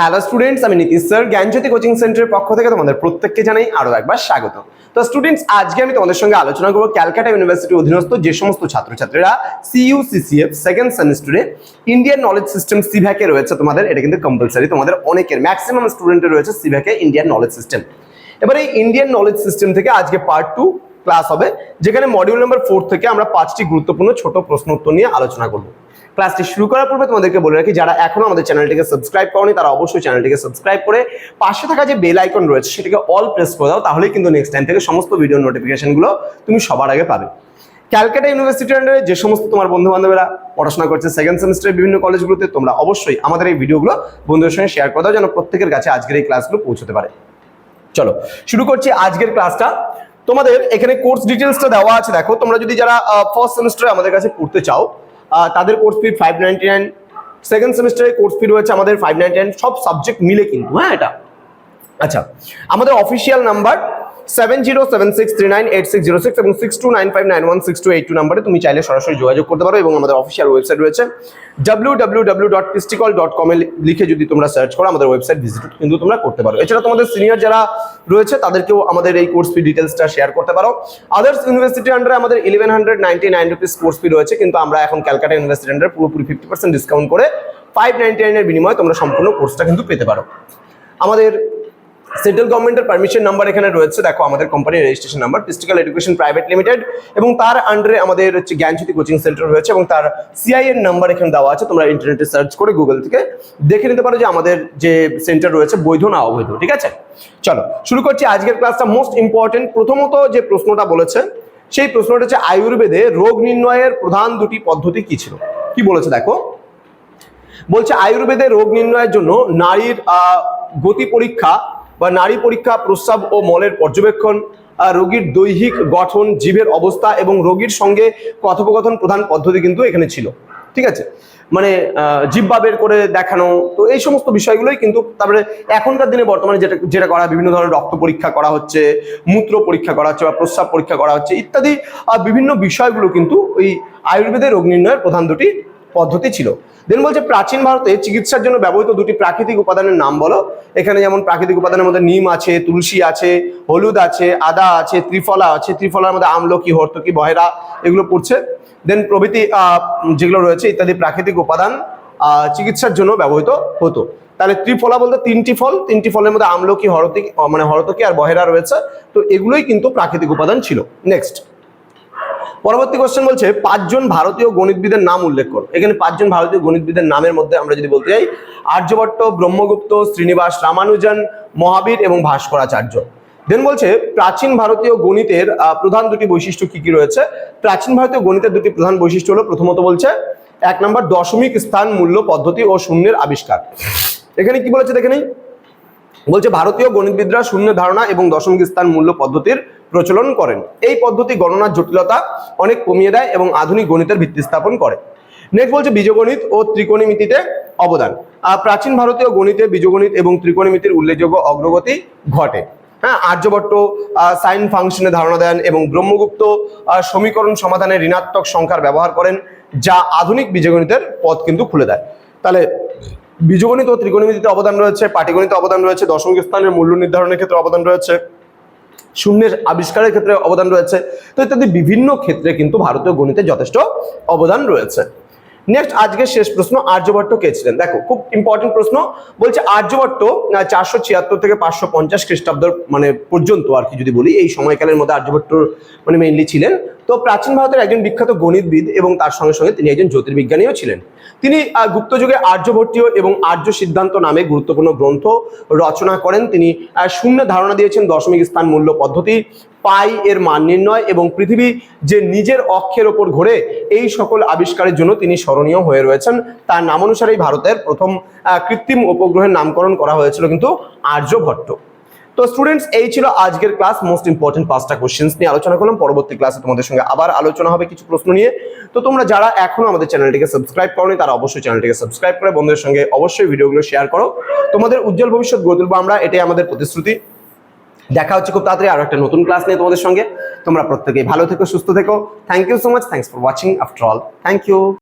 Hello students আমি Nitish sir জ্ঞানজ্যোতি coaching সেন্টারের পক্ষ থেকে তোমাদের প্রত্যেককে জানাই আরও একবার স্বাগত। তো স্টুডেন্টস আজকে আমি তোমাদের সঙ্গে আলোচনা করব ক্যালকাটা ইউনিভার্সিটির অধীনস্থ যে সমস্ত ছাত্রছাত্রীরা সিইউ সিসিএফ সেকেন্ড সেমিস্টারে ইন্ডিয়ান নলেজ সিস্টেম সিভ্যাকে রয়েছে তোমাদের, এটা কিন্তু কম্পালসারি তোমাদের অনেকের ম্যাক্সিমাম স্টুডেন্টের রয়েছে সিভ্যাকে ইন্ডিয়ান নলেজ সিস্টেম এবার এই ইন্ডিয়ান নলেজ সিস্টেম থেকে আজকে পার্ট টু ক্লাস হবে, যেখানে মডিউল নাম্বার ফোর থেকে আমরা পাঁচটি গুরুত্বপূর্ণ ছোট প্রশ্ন উত্তর নিয়ে আলোচনা করব। ক্লাসটি শুরু করার পূর্বে তোমাদেরকে বলে রাখি, যারা এখনও আমাদের চ্যানেলটিকে সাবস্ক্রাইব করনি, তারা অবশ্যই চ্যানেলটিকে সাবস্ক্রাইব করে পাশে থাকা যে বেল আইকন রয়েছে, সেটাকে অল প্রেস করে দাও, তাহলেই কিন্তু নেক্সট টাইম থেকে সমস্ত ভিডিও নোটিফিকেশনগুলো তুমি সবার আগে পাবে। ক্যালকাটা ইউনিভার্সিটির আন্ডারে যে সমস্ত তোমার বন্ধু বান্ধবেরা পড়াশোনা করছে সেকেন্ড সেমিস্টারের বিভিন্ন কলেজগুলোতে তোমরা অবশ্যই আমাদের এই ভিডিওগুলো বন্ধুদের সঙ্গে শেয়ার করে দাও, যেন প্রত্যেকের কাছে আজকের এই ক্লাসগুলো পৌঁছতে পারে। চলো, শুরু করছি আজকের ক্লাসটা তোমাদের এখানে কোর্স ডিটেলসটা দেওয়া আছে, দেখো, তোমরা যদি যারা ফার্স্ট সেমিস্টারে আমাদের কাছে পড়তে চাও তাদের course fee five ninety nine second সেমিস্টারে কোর্স ফি রয়েছে আমাদের ফাইভ নাইনটি নাইন সব সাবজেক্ট মিলে কিন্তু হ্যাঁ এটা। আচ্ছা আমাদের official number seven zero seven six three nine eight six zero six এবং six two nine five nine one six two eight two নাম্বারে তুমি চাইলে সরাসরি যোগাযোগ করতে পারো এবং আমাদের অফিসিয়াল ওয়েবসাইট রয়েছে W W W dot Pistical dot কমে লিখে যদি তোমরা সার্চ করো, আমাদের ওয়েবসাইট ভিজিট কিন্তু তোমরা করতে পারো। এছাড়া তোমাদের সিনিয়র যারা রয়েছে, তাদেরকেও আমাদের এই কোর্স ফি ডিটেলসটা শেয়ার করতে পারো। আদার্স ইউনিভার্সিটির আন্ডারে আমাদের eleven hundred ninety nine rupees course fee রয়েছে, কিন্তু আমরা এখন ক্যালকাটা ইউনিভার্সিটির আন্ডারে পুরোপুরি ফিফটি পার্সেন্ট ডিসকাউন্ট করে ফাইভ নাইনটি বিনিময়ে তোমরা সম্পূর্ণ কোর্সটা কিন্তু পেতে পারো। আমাদের সেন্ট্রাল গভর্নমেন্টের পারমিশন নাম্বার এখানে রয়েছে। দেখো, আমাদের কোম্পানির registration number Pistical education private limited এবং তার আন্ডারে আমাদের হচ্ছে জ্ঞানজ্যোতি কোচিং সেন্টার রয়েছে এবং তার সিআই এর নাম্বার এখানে দেওয়া আছে। তোমরা ইন্টারনেটে সার্চ করে গুগল থেকে দেখে নিতে পারো যে আমাদের যে সেন্টার রয়েছে, বৈধ না অবৈধ, ঠিক আছে? চলো, শুরু করছি আজকের ক্লাসটা মোস্ট ইম্পর্টেন্ট প্রথমত যে প্রশ্নটা বলেছে, সেই প্রশ্নটা হচ্ছে আয়ুর্বেদে রোগ নির্ণয়ের প্রধান দুটি পদ্ধতি কি ছিল? কি বলেছে দেখো? বলছে আয়ুর্বেদে রোগ নির্ণয়ের জন্য নারীর গতি পরীক্ষা বা নারী পরীক্ষা, প্রস্রাব ও মলের পর্যবেক্ষণ রোগীর দৈহিক গঠন জীবের অবস্থা এবং রোগীর সঙ্গে কথোপকথন প্রধান পদ্ধতি কিন্তু এখানে ছিল। ঠিক আছে? মানে জিব্বা বের করে দেখানো, তো এই সমস্ত বিষয়গুলোই কিন্তু তারপরে এখনকার দিনে বর্তমানে যেটা যেটা করা বিভিন্ন ধরনের রক্ত পরীক্ষা করা হচ্ছে, মূত্র পরীক্ষা করা হচ্ছে বা প্রস্রাব পরীক্ষা করা হচ্ছে ইত্যাদি বিভিন্ন বিষয়গুলো কিন্তু ওই আয়ুর্বেদের রোগ নির্ণয়ের প্রধান দুটি পদ্ধতি ছিল। দেন বলছে প্রাচীন ভারতে চিকিৎসার জন্য ব্যবহৃত দুটি প্রাকৃতিক উপাদানের নাম বলো। এখানে যেমন প্রাকৃতিক উপাদানের মধ্যে নিম আছে, তুলসী আছে, হলুদ আছে, আদা আছে, ত্রিফলা আছে, ত্রিফলার মধ্যে আমলকি হর্তকি, বহেরা এগুলো পড়ছে। দেন প্রভৃতি যেগুলো রয়েছে ইত্যাদি প্রাকৃতিক উপাদান চিকিৎসার জন্য ব্যবহৃত হতো। তাহলে ত্রিফলা বলতে তিনটি ফল, তিনটি ফলের মধ্যে আমলকি হরতকি মানে হরতকি আর বহেরা রয়েছে। তো এগুলোই কিন্তু প্রাকৃতিক উপাদান ছিল। নেক্সট পরবর্তী কোশ্চেন বলছে, পাঁচজন ভারতীয় গণিতবিদের নাম উল্লেখ করো। এখানে পাঁচজন ভারতীয় গণিতবিদের নামের মধ্যে আমরা যদি বলতে যাই, আর্যভট্ট, ব্রহ্মগুপ্ত, শ্রীনিবাস, রামানুজন, মহাবীর এবং ভাস্করাচার্য। দেন বলছে, প্রাচীন ভারতীয় গণিতের প্রধান দুটি বৈশিষ্ট্য কি কি রয়েছে? প্রাচীন ভারতীয় গণিতের দুটি প্রধান বৈশিষ্ট্য হলো, প্রথমত বলছে, এক নম্বর দশমিক স্থান, মূল্য, পদ্ধতি ও শূন্যের আবিষ্কার। এখানে কি বলেছে দেখে নেই? বলছে, ভারতীয় গণিতবিদরা শূন্য ধারণা এবং দশমিক স্থান, মূল্য, পদ্ধতির প্রচলন করেন। এই পদ্ধতি গণনার জটিলতা অনেক কমিয়ে দেয় এবং আধুনিক গণিতের ভিত্তি স্থাপন করে। নেক্সট বলছে বীজগণিত ও ত্রিকোণমিতিতে অবদান। প্রাচীন ভারতীয় গণিতে বীজগণিত এবং ত্রিকোণমিতির উল্লেখযোগ্য অগ্রগতি ঘটে। হ্যাঁ আর্যভট্ট সাইন ফাংশনে ধারণা দেন এবং ব্রহ্মগুপ্ত সমীকরণ সমাধানে ঋণাত্মক সংখ্যার ব্যবহার করেন, যা আধুনিক বীজগণিতের পথ কিন্তু খুলে দেয়। তাহলে বীজগণিত ও ত্রিকোণমিতিতে অবদান রয়েছে, পাটিগণিতে অবদান রয়েছে দশমিক স্থানের মূল্য নির্ধারণের ক্ষেত্রে অবদান রয়েছে। শূন্যের আবিষ্কারের ক্ষেত্রে অবদান রয়েছে। তো ইত্যাদি বিভিন্ন ক্ষেত্রে কিন্তু ভারতীয় গণিতে যথেষ্ট অবদান রয়েছে। নেক্সট আজকের শেষ প্রশ্ন, আর্যভট্ট কে ছিলেন? দেখো, খুব ইম্পর্টেন্ট প্রশ্ন। বলছে, আর্যভট্ট চারশো ছিয়াত্তর থেকে পাঁচশো পঞ্চাশ খ্রিস্টাব্দ মানে পর্যন্ত আর কি যদি বলি, এই সময়কালের মধ্যে আর্যভট্ট মানে মেইনলি ছিলেন। তো প্রাচীন ভারতের একজন বিখ্যাত গণিতবিদ এবং তার সঙ্গে সঙ্গে তিনি একজন জ্যোতির্বিজ্ঞানীও ছিলেন। তিনি আহ, গুপ্ত যুগে আর্যভট্টীয় এবং আর্য সিদ্ধান্ত নামে গুরুত্বপূর্ণ গ্রন্থ রচনা করেন। তিনি শূন্য ধারণা দিয়েছেন দশমিক স্থান মূল্য পদ্ধতি পাই এর মান নির্ণয় এবং পৃথিবী যে নিজের অক্ষের ওপর ঘোরে এই সকল আবিষ্কারের জন্য তিনি স্মরণীয় হয়ে রয়েছেন। তার নাম অনুসারেই ভারতের প্রথম কৃত্রিম উপগ্রহের নামকরণ করা হয়েছিল কিন্তু আর্যভট্ট। তো স্টুডেন্টস এই ছিল আজকের ক্লাস মোস্ট ইম্পর্টেন্ট পাঁচটা কোশ্চেন্স নিয়ে আলোচনা করলাম। পরবর্তী ক্লাসে তোমাদের সঙ্গে আবার আলোচনা হবে কিছু প্রশ্ন নিয়ে। তো তোমরা যারা এখনও আমাদের চ্যানেলটিকে সাবস্ক্রাইব করনি, তারা অবশ্যই চ্যানেলটিকে সাবস্ক্রাইব করে বন্ধুদের সঙ্গে অবশ্যই ভিডিওগুলো শেয়ার করো। তোমাদের উজ্জ্বল ভবিষ্যৎ গড়ে তুলবো আমরা, এটাই আমাদের প্রতিশ্রুতি। দেখা হচ্ছে খুব তাড়াতাড়ি আরও একটা নতুন ক্লাস নিয়ে তোমাদের সঙ্গে। তোমরা প্রত্যেকেই ভালো থেকো, সুস্থ থেকো। Thank you so much thanks for watching after all thank you